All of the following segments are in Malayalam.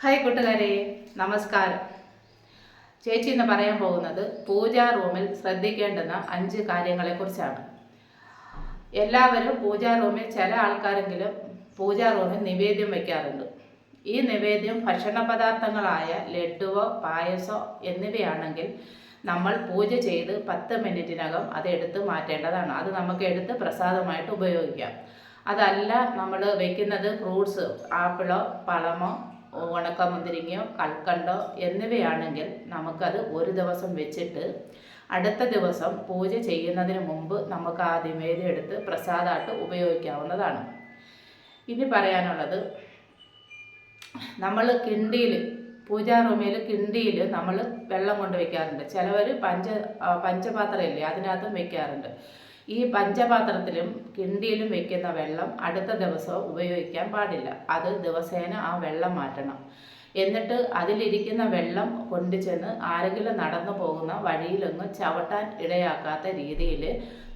ഹായ് കൂട്ടുകാരെ നമസ്കാരം. ചേച്ചി ഇന്ന് പറയാൻ പോകുന്നത് പൂജാ റൂമിൽ ശ്രദ്ധിക്കേണ്ടുന്ന അഞ്ച് കാര്യങ്ങളെക്കുറിച്ചാണ്. എല്ലാവരും പൂജാ റൂമിൽ ചില ആൾക്കാരെങ്കിലും പൂജാ റൂമിൽ നിവേദ്യം വയ്ക്കാറുണ്ട് ഈ നിവേദ്യം ഭക്ഷണ പദാർത്ഥങ്ങളായ ലഡുവോ പായസോ എന്നിവയാണെങ്കിൽ നമ്മൾ പൂജ ചെയ്ത് പത്ത് മിനിറ്റിനകം അത് എടുത്ത് മാറ്റേണ്ടതാണ്. അത് നമുക്ക് എടുത്ത് പ്രസാദമായിട്ട് ഉപയോഗിക്കാം. അതല്ല നമ്മൾ വയ്ക്കുന്നത് ഫ്രൂട്ട്സ് ആപ്പിളോ പഴമോ ഉണക്കമുന്തിരിങ്ങയോ കൽക്കണ്ടോ എന്നിവയാണെങ്കിൽ നമുക്കത് ഒരു ദിവസം വെച്ചിട്ട് അടുത്ത ദിവസം പൂജ ചെയ്യുന്നതിന് മുമ്പ് നമുക്ക് ആ ദിവേദി എടുത്ത് പ്രസാദമായിട്ട് ഉപയോഗിക്കാവുന്നതാണ്. ഇനി പറയാനുള്ളത് നമ്മൾ കിണ്ടിയിൽ പൂജാ റൂമിൽ കിണ്ടിയിൽ നമ്മൾ വെള്ളം കൊണ്ട് വെക്കാറുണ്ട്. ചിലവർ പഞ്ച പഞ്ചപാത്രമില്ലേ അതിനകത്തും വെക്കാറുണ്ട്. ഈ പഞ്ചപാത്രത്തിലും കിണ്ടിയിലും വെക്കുന്ന വെള്ളം അടുത്ത ദിവസം ഉപയോഗിക്കാൻ പാടില്ല. അത് ദിവസേന ആ വെള്ളം മാറ്റണം. എന്നിട്ട് അതിലിരിക്കുന്ന വെള്ളം കൊണ്ടു ചെന്ന് ആരെങ്കിലും നടന്നു പോകുന്ന വഴിയിലൊന്നും ചവിട്ടാൻ ഇടയാക്കാത്ത രീതിയിൽ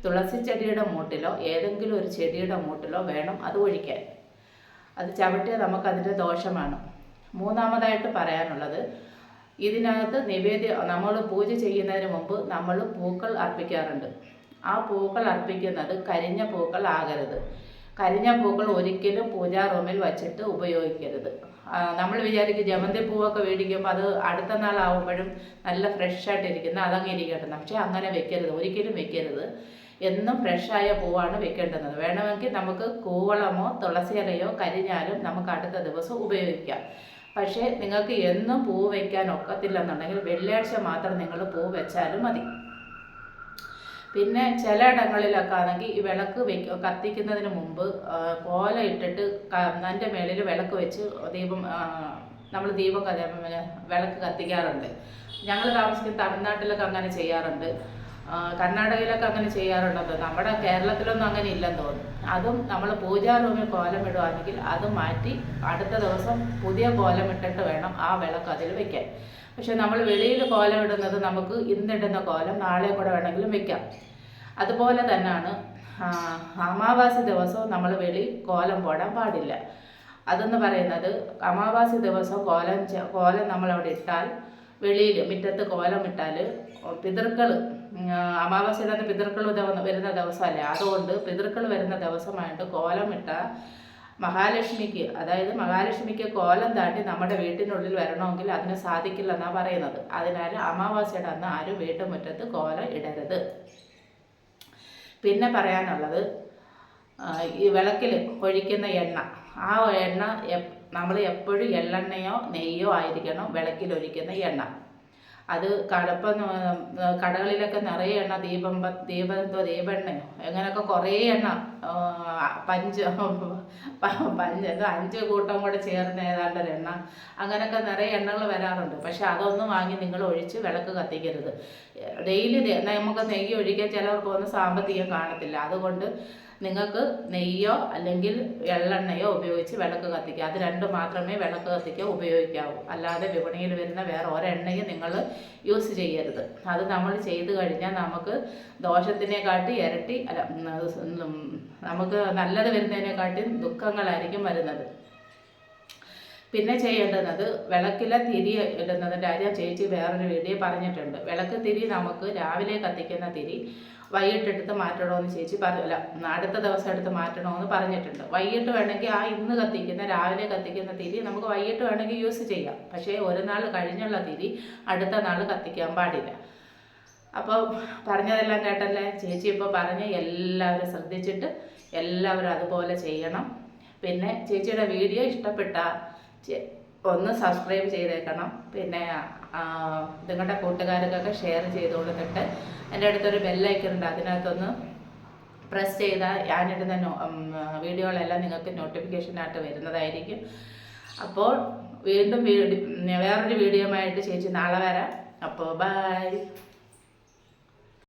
തുളസി ചെടിയുടെ മൂട്ടിലോ ഏതെങ്കിലും ഒരു ചെടിയുടെ മൂട്ടിലോ വേണം അത് ഒഴിക്കാൻ. അത് ചവിട്ടിയാൽ നമുക്കതിന്റെ ദോഷമാണ് മൂന്നാമതായിട്ട് പറയാനുള്ളത് ഇതിനകത്ത് നിവേദ്യ നമ്മൾ പൂജ ചെയ്യുന്നതിന് മുമ്പ് നമ്മൾ പൂക്കൾ അർപ്പിക്കാറുണ്ട്. ആ പൂക്കൾ അർപ്പിക്കുന്നത് കരിഞ്ഞ പൂക്കൾ ആകരുത്. കരിഞ്ഞ പൂക്കൾ ഒരിക്കലും പൂജാ റൂമിൽ വച്ചിട്ട് ഉപയോഗിക്കരുത്. നമ്മൾ വിചാരിക്കും ജമന്തി പൂവൊക്കെ മേടിക്കുമ്പോൾ അത് അടുത്ത നാളാവുമ്പോഴും നല്ല ഫ്രഷായിട്ട് ഇരിക്കുന്ന അതങ്ങ് ഇരിക്കട്ടെ പക്ഷേ അങ്ങനെ വെക്കരുത് ഒരിക്കലും വെക്കരുത്. എന്നും ഫ്രഷായ പൂവാണ് വെക്കേണ്ടുന്നത്. വേണമെങ്കിൽ നമുക്ക് കൂവളമോ തുളസി ഇലയോ കരിഞ്ഞാലും നമുക്ക് അടുത്ത ദിവസം ഉപയോഗിക്കാം. പക്ഷേ നിങ്ങൾക്ക് എന്നും പൂ വയ്ക്കാൻ ഒക്കത്തില്ലെന്നുണ്ടെങ്കിൽ വെള്ളിയാഴ്ച മാത്രം നിങ്ങൾ പൂ വെച്ചാലും മതി. പിന്നെ ചിലയിടങ്ങളിലൊക്കെ ആണെങ്കിൽ ഈ വിളക്ക് വെക്ക കത്തിക്കുന്നതിന് മുമ്പ് കോല ഇട്ടിട്ട് അതിന്റെ മേളിൽ വിളക്ക് വെച്ച് ദീപം നമ്മൾ ദീപം വിളക്ക് കത്തിക്കാറുണ്ട്. ഞങ്ങൾ താമസിക്കുന്ന തമിഴ്നാട്ടിലൊക്കെ അങ്ങനെ ചെയ്യാറുണ്ട്. കർണാടകയിലൊക്കെ അങ്ങനെ ചെയ്യാറുള്ളത്. നമ്മുടെ കേരളത്തിലൊന്നും അങ്ങനെ ഇല്ലെന്ന് തോന്നുന്നു. അതും നമ്മൾ പൂജാ റൂമിൽ കോലം ഇടുവാണെങ്കിൽ അത് മാറ്റി അടുത്ത ദിവസം പുതിയ കോലം ഇട്ടിട്ട് വേണം ആ വിളക്ക് അതിൽ വെക്കാൻ. പക്ഷെ നമ്മൾ വെളിയിൽ കോലം ഇടുന്നത് നമുക്ക് ഇന്നിടുന്ന കോലം നാളെ കൂടെ വേണമെങ്കിലും വെക്കാം. അതുപോലെ തന്നെയാണ് അമാവാസി ദിവസവും നമ്മൾ വെളി കോലം പോടാൻ പാടില്ല. അതെന്ന് പറയുന്നത് അമാവാസി ദിവസം കോലം കോലം നമ്മൾ അവിടെ ഇട്ടാൽ വെളിയിൽ മുറ്റത്ത് കോലം ഇട്ടാൽ പിതൃക്കൾ അമാവാസ്യത്തിന്റെ പിതൃക്കൾ വരുന്ന ദിവസമല്ലേ? അതുകൊണ്ട് പിതൃക്കൾ വരുന്ന ദിവസമായിട്ട് കോലമിട്ട മഹാലക്ഷ്മിക്ക് അതായത് മഹാലക്ഷ്മിക്ക് കോലം താണ്ടി നമ്മുടെ വീട്ടിനുള്ളിൽ വരണമെങ്കിൽ അതിന് സാധിക്കില്ലെന്നാണ് പറയുന്നത്. അതിനാൽ അമാവാസിയുടെ അന്ന് ആരും വീട്ടുമുറ്റത്ത് കോലം ഇടരുത്. പിന്നെ പറയാനുള്ളത് ഈ വിളക്കിൽ ഒഴിക്കുന്ന എണ്ണ. ആ എണ്ണ നമ്മൾ എപ്പോഴും എള്ളെണ്ണയോ നെയ്യോ ആയിരിക്കണം വിളക്കിൽ ഒഴിക്കുന്ന എണ്ണ. അത് കടപ്പം കടകളിലൊക്കെ നിറയെ എണ്ണ ദീപം ദീപം എന്തോ ദീപെണ്ണയോ? അങ്ങനെയൊക്കെ കുറേ എണ്ണ പഞ്ച് പഞ്ച് എന്തോ അഞ്ച് കൂട്ടം കൂടെ ചേർന്ന് ഏതാണ്ട് ഒരു എണ്ണ. അങ്ങനെയൊക്കെ നിറയെ എണ്ണകൾ വരാറുണ്ട്. പക്ഷെ അതൊന്നും വാങ്ങി നിങ്ങൾ ഒഴിച്ച് വിളക്ക് കത്തിക്കരുത്. ഡെയിലി നമുക്ക് നെയ്യ് ഒഴിക്കാൻ ചിലവർക്കൊന്നും സാമ്പത്തികം കാണത്തില്ല. അതുകൊണ്ട് നിങ്ങൾക്ക് നെയ്യോ അല്ലെങ്കിൽ എള്ളെണ്ണയോ ഉപയോഗിച്ച് വിളക്ക് കത്തിക്കുക. അത് രണ്ടും മാത്രമേ വിളക്ക് കത്തിക്കുക ഉപയോഗിക്കാവൂ. അല്ലാതെ വിപണിയിൽ വരുന്ന വേറെ ഒരെണ്ണയും നിങ്ങൾ യൂസ് ചെയ്യരുത്. അത് നമ്മൾ ചെയ്തു കഴിഞ്ഞാൽ നമുക്ക് ദോഷത്തിനെക്കാട്ടി ഇരട്ടി അല്ല നമുക്ക് നല്ലത് വരുന്നതിനെക്കാട്ടി ദുഃഖങ്ങളായിരിക്കും വരുന്നത്. പിന്നെ ചെയ്യേണ്ടുന്നത് വിളക്കിലെ തിരി ഇടുന്നതിന്റെ കാര്യം ചേച്ചി വേറൊരു വീഡിയോ പറഞ്ഞിട്ടുണ്ട്. വിളക്ക് തിരി നമുക്ക് രാവിലെ കത്തിക്കുന്ന തിരി വൈകിട്ടെടുത്ത് മാറ്റണമെന്ന് ചേച്ചി പറയില്ല അടുത്ത ദിവസം എടുത്ത് മാറ്റണമെന്ന് പറഞ്ഞിട്ടുണ്ട്. വൈകിട്ട് വേണമെങ്കിൽ ആ ഇന്ന് കത്തിക്കുന്ന രാവിലെ കത്തിക്കുന്ന തിരി നമുക്ക് വൈകിട്ട് വേണമെങ്കിൽ യൂസ് ചെയ്യാം. പക്ഷേ ഒരു നാൾ കഴിഞ്ഞുള്ള തിരി അടുത്ത നാൾ കത്തിക്കാൻ പാടില്ല. അപ്പോൾ പറഞ്ഞതെല്ലാം കേട്ടല്ലേ? ചേച്ചി ഇപ്പോൾ പറഞ്ഞ് എല്ലാവരും ശ്രദ്ധിച്ചിട്ട് എല്ലാവരും അതുപോലെ ചെയ്യണം. പിന്നെ ചേച്ചിയുടെ വീഡിയോ ഇഷ്ടപ്പെട്ട ഒന്ന് സബ്സ്ക്രൈബ് ചെയ്തേക്കണം. പിന്നെ നിങ്ങളുടെ കൂട്ടുകാർക്കൊക്കെ ഷെയർ ചെയ്ത് കൊടുത്തിട്ട് എന്റെ അടുത്തൊരു ബെല്ലൈക്കൺ ഉണ്ട്. അതിനകത്തൊന്ന് പ്രസ് ചെയ്താൽ ഞാനിടുന്ന വീഡിയോകളെല്ലാം നിങ്ങൾക്ക് നോട്ടിഫിക്കേഷനായിട്ട് വരുന്നതായിരിക്കും. അപ്പോൾ വീണ്ടും വേറൊരു വീഡിയോ ആയിട്ട് ചേച്ചി നാളെ വരാം. അപ്പോൾ ബൈ